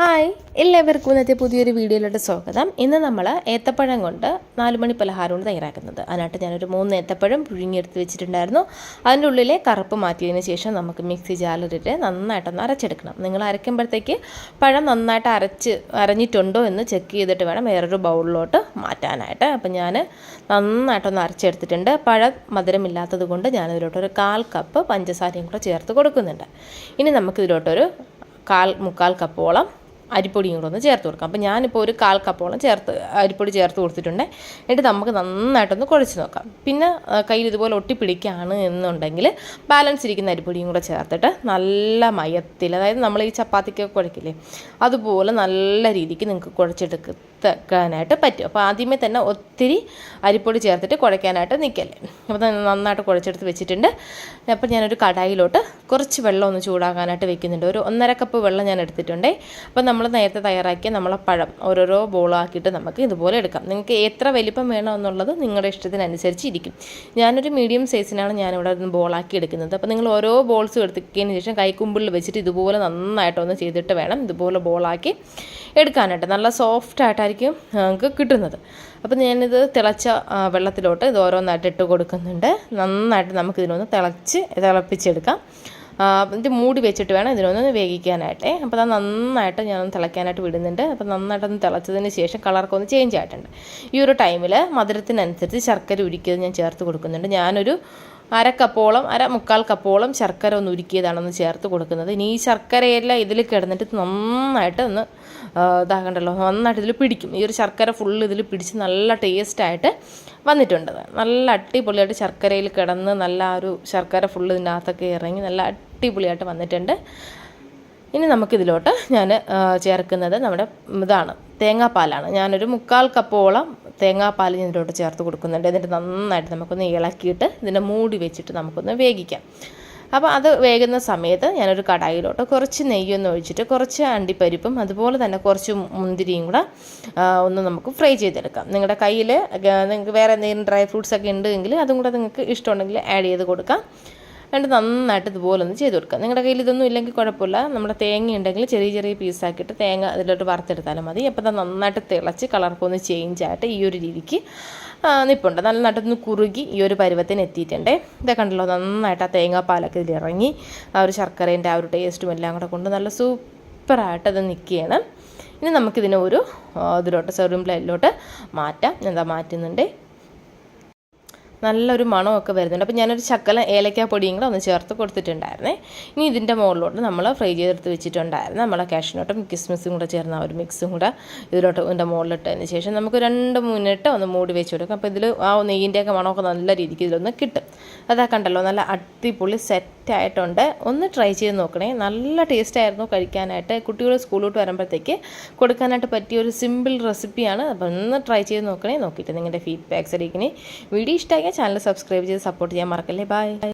Hi എല്ലാവർക്കും ഇന്നത്തെ പുതിയൊരു വീഡിയോയിലോട്ട് സ്വാഗതം. ഇന്ന് നമ്മൾ ഏത്തപ്പഴം കൊണ്ട് നാലുമണി പലഹാരമാണ് തയ്യാറാക്കുന്നത്. അതിനായിട്ട് ഞാനൊരു മൂന്ന് ഏത്തപ്പഴം പുഴുങ്ങിയെടുത്ത് വെച്ചിട്ടുണ്ടായിരുന്നു. അതിന്റെ ഉള്ളിലെ കറുപ്പ് മാറ്റിയതിന് ശേഷം നമുക്ക് മിക്സി ജാറിലിട്ട് നന്നായിട്ടൊന്ന് അരച്ചെടുക്കണം. നിങ്ങൾ അരയ്ക്കുമ്പോഴത്തേക്ക് പഴം നന്നായിട്ട് അരച്ച് അരഞ്ഞിട്ടുണ്ടോ എന്ന് ചെക്ക് ചെയ്തിട്ട് വേണം വേറൊരു ബൗളിലോട്ട് മാറ്റാനായിട്ട്. അപ്പം ഞാൻ നന്നായിട്ടൊന്ന് അരച്ചെടുത്തിട്ടുണ്ട്. പഴം മധുരമില്ലാത്തത് കൊണ്ട് ഞാനിതിലോട്ടൊരു കാൽ കപ്പ് പഞ്ചസാരയും കൂടെ ചേർത്ത് കൊടുക്കുന്നുണ്ട്. ഇനി നമുക്കിതിലോട്ടൊരു കാൽ മുക്കാൽ കപ്പോളം അരിപ്പൊടിയും കൂടെ ഒന്ന് ചേർത്ത് കൊടുക്കാം. അപ്പോൾ ഞാനിപ്പോൾ ഒരു കാൽ കപ്പോളം ചേർത്ത് അരിപ്പൊടി ചേർത്ത് കൊടുത്തിട്ടുണ്ട്. എന്നിട്ട് നമുക്ക് നന്നായിട്ടൊന്ന് കുഴച്ച് നോക്കാം. പിന്നെ കയ്യിൽ ഇതുപോലെ ഒട്ടിപ്പിടിക്കുകയാണ് എന്നുണ്ടെങ്കിൽ ബാലൻസ് ഇരിക്കുന്ന അരിപ്പൊടിയും കൂടെ ചേർത്തിട്ട് നല്ല മയത്തിൽ അതായത് നമ്മൾ ഈ ചപ്പാത്തിക്കൊക്കെ കുഴക്കില്ലേ അതുപോലെ നല്ല രീതിക്ക് നിങ്ങൾക്ക് കുഴച്ചെടുക്കാനായിട്ട് പറ്റും. അപ്പോൾ ആദ്യമേ തന്നെ ഒത്തിരി അരിപ്പൊടി ചേർത്തിട്ട് കുഴയ്ക്കാനായിട്ട് നിൽക്കല്ലേ അപ്പോൾ നന്നായിട്ട് കുഴച്ചെടുത്ത് വെച്ചിട്ടുണ്ട്. അപ്പോൾ ഞാനൊരു കടായിലോട്ട് കുറച്ച് വെള്ളം ഒന്ന് ചൂടാക്കാനായിട്ട് വെക്കുന്നുണ്ട്. ഒരു ഒന്നര കപ്പ് വെള്ളം ഞാൻ എടുത്തിട്ടുണ്ടേ. അപ്പോൾ നമ്മൾ നേരത്തെ തയ്യാറാക്കിയ നമ്മളെ പഴം ഓരോരോ ബോളാക്കിയിട്ട് നമുക്ക് ഇതുപോലെ എടുക്കാം. നിങ്ങൾക്ക് എത്ര വലിപ്പം വേണം എന്നുള്ളത് നിങ്ങളുടെ ഇഷ്ടത്തിനനുസരിച്ച് ഇരിക്കും. ഞാനൊരു മീഡിയം സൈസിനാണ് ഞാനിവിടെ ഒന്ന് ബോളാക്കി എടുക്കുന്നത്. അപ്പോൾ നിങ്ങൾ ഓരോ ബോൾസും എടുത്തതിന് ശേഷം കൈക്കുമ്പിളിൽ വെച്ചിട്ട് ഇതുപോലെ നന്നായിട്ടൊന്ന് ചെയ്തിട്ട് വേണം ഇതുപോലെ ബോളാക്കി എടുക്കാനായിട്ട്. നല്ല സോഫ്റ്റ് ആയിട്ടായിരിക്കും നമുക്ക് കിട്ടുന്നത്. അപ്പോൾ ഞാനിത് തിളച്ച വെള്ളത്തിലോട്ട് ഇത് ഓരോന്നായിട്ട് ഇട്ട് കൊടുക്കുന്നുണ്ട്. നന്നായിട്ട് നമുക്കിതിനൊന്ന് തിളച്ച് തിളപ്പിച്ചെടുക്കാം. ഇത് മൂടി വെച്ചിട്ട് വേണം ഇതിനൊന്ന് വേവിക്കാനായിട്ടേ. അപ്പോൾ അത് നന്നായിട്ട് ഞാനൊന്ന് തിളയ്ക്കാനായിട്ട് വിടുന്നുണ്ട്. അപ്പോൾ നന്നായിട്ടൊന്ന് തിളച്ചതിന് ശേഷം കളറൊക്കെ ഒന്ന് ചേഞ്ച് ആയിട്ടുണ്ട്. ഈ ഒരു ടൈമിൽ മധുരത്തിനനുസരിച്ച് ശർക്കര ഉരുക്കിയത് ഞാൻ ചേർത്ത് കൊടുക്കുന്നുണ്ട്. ഞാനൊരു അര അര മുക്കാൽ കപ്പോളം ശർക്കര ഒന്ന് ഉരുക്കിയതാണെന്ന് ചേർത്ത് കൊടുക്കുന്നത്. ഇനി ഈ ശർക്കരയെല്ലാം ഇതിൽ കിടന്നിട്ട് നന്നായിട്ട് ഒന്ന് ഇതാകണ്ടല്ലോ നന്നായിട്ട് ഇതിൽ പിടിക്കും. ഈ ഒരു ശർക്കര ഫുള്ള് ഇതിൽ പിടിച്ച് നല്ല ടേസ്റ്റായിട്ട് വന്നിട്ടുണ്ട്. നല്ല അടിപൊളിയായിട്ട് ശർക്കരയിൽ കിടന്ന് നല്ല ഒരു ശർക്കര ഫുള്ള് ഇതിന്റെ അകത്തൊക്കെ ഇറങ്ങി നല്ല അടിപൊളിയായിട്ട് വന്നിട്ടുണ്ട്. ഇനി നമുക്കിതിലോട്ട് ഞാൻ ചേർക്കുന്നത് നമ്മുടെ ഇതാണ് തേങ്ങാപ്പാലാണ്. ഞാനൊരു മുക്കാൽ കപ്പോളം തേങ്ങാപ്പാൽ ഇതിലോട്ട് ചേർത്ത് കൊടുക്കുന്നുണ്ട്. എന്നിട്ട് നന്നായിട്ട് നമുക്കൊന്ന് ഇളക്കിയിട്ട് ഇതിന്റെ മൂടി വെച്ചിട്ട് നമുക്കൊന്ന് വേവിക്കാം. അപ്പോൾ അത് വേകുന്ന സമയത്ത് ഞാനൊരു കടായിലോട്ട് കുറച്ച് നെയ്യൊന്ന് ഒഴിച്ചിട്ട് കുറച്ച് അണ്ടിപ്പരിപ്പും അതുപോലെ തന്നെ കുറച്ച് മുന്തിരിയും കൂടെ ഒന്ന് നമുക്ക് ഫ്രൈ ചെയ്തെടുക്കാം. നിങ്ങളുടെ കയ്യിൽ നിങ്ങൾക്ക് വേറെ എന്തെങ്കിലും ഡ്രൈ ഫ്രൂട്ട്സ് ഒക്കെ ഉണ്ടെങ്കിൽ അതും കൂടെ നിങ്ങൾക്ക് ഇഷ്ടമുണ്ടെങ്കിൽ ആഡ് ചെയ്ത് കൊടുക്കാം. എന്നിട്ട് നന്നായിട്ട് ഇതുപോലെ ഒന്ന് ചെയ്ത് കൊടുക്കുക. നിങ്ങളുടെ കയ്യിൽ ഇതൊന്നും ഇല്ലെങ്കിൽ കുഴപ്പമില്ല. നമ്മുടെ തേങ്ങ ഉണ്ടെങ്കിൽ ചെറിയ ചെറിയ പീസാക്കിയിട്ട് തേങ്ങ അതിലോട്ട് വറുത്തെടുത്താലും മതി. അപ്പോൾ നന്നായിട്ട് തിളച്ച് കളറൊക്കെ ഒന്ന് ചേഞ്ച് ആയിട്ട് ഈ ഒരു രീതിക്ക് നിപ്പുണ്ട്. നന്നായിട്ടൊന്ന് കുറുകി ഈ ഒരു പരുവത്തിന് എത്തിയിട്ടുണ്ട്. ഇതൊക്കെ കണ്ടല്ലോ നന്നായിട്ട് ആ തേങ്ങാപ്പാലൊക്കെ ഇതിൽ ഇറങ്ങി. ആ ഒരു ശർക്കരേന്റെ ആ ഒരു ടേസ്റ്റും എല്ലാം കൂടെ കൊണ്ട് നല്ല സൂപ്പറായിട്ട് അത് നിൽക്കുകയാണ്. ഇനി നമുക്കിതിനെ ഒരു ഇതിലോട്ട് സെർവിംഗ് പ്ലേറ്റിലോട്ട് മാറ്റാം. എന്താ മാറ്റുന്നുണ്ട്? നല്ലൊരു മണമൊക്കെ വരുന്നുണ്ട്. അപ്പോൾ ഞാനൊരു ശക്കല ഏലക്കാ പൊടിയും കൂടെ ഒന്ന് ചേർത്ത് കൊടുത്തിട്ടുണ്ടായിരുന്നേ. ഇനി ഇതിന്റെ മുകളിലോട്ട് നമ്മൾ ഫ്രൈ ചെയ്തെടുത്ത് വെച്ചിട്ടുണ്ടായിരുന്നു. നമ്മളെ കാഷ്നോട്ടും കിസ്മിസും കൂടെ ചേർന്ന ഒരു മിക്സും കൂടെ ഇതിലോട്ട് ഇതിന്റെ മുകളിലിട്ടതിന് ശേഷം നമുക്ക് രണ്ട് മിനിറ്റ് ഒന്ന് മൂടി വെച്ച് കൊടുക്കാം. അപ്പോൾ ഇതിൽ ആ നെയ്യിന്റെയൊക്കെ മണമൊക്കെ നല്ല രീതിക്ക് ഇതിലൊന്ന് കിട്ടും. അതാ കണ്ടല്ലോ നല്ല അടിപൊളി സെറ്റായിട്ടുണ്ട് ഒന്ന് ട്രൈ ചെയ്ത് നോക്കണേ. നല്ല ടേസ്റ്റ് ആയിരുന്നു കഴിക്കാനായിട്ട്. കുട്ടികൾ സ്കൂളിലോട്ട് വരുമ്പോഴത്തേക്ക് കൊടുക്കാനായിട്ട് പറ്റിയ ഒരു സിമ്പിൾ റെസിപ്പിയാണ് അപ്പോൾ ഒന്ന് ട്രൈ ചെയ്ത് നോക്കണേ. നോക്കിയിട്ട് നിങ്ങളുടെ ഫീഡ്ബാക്ക്സ് അറിയിക്കണേ. വീഡിയോ ഇഷ്ടമായാൽ ചാനൽ സബ്സ്ക്രൈബ് ചെയ്ത് സപ്പോർട്ട് ചെയ്യാൻ മറക്കല്ലേ. ബൈ.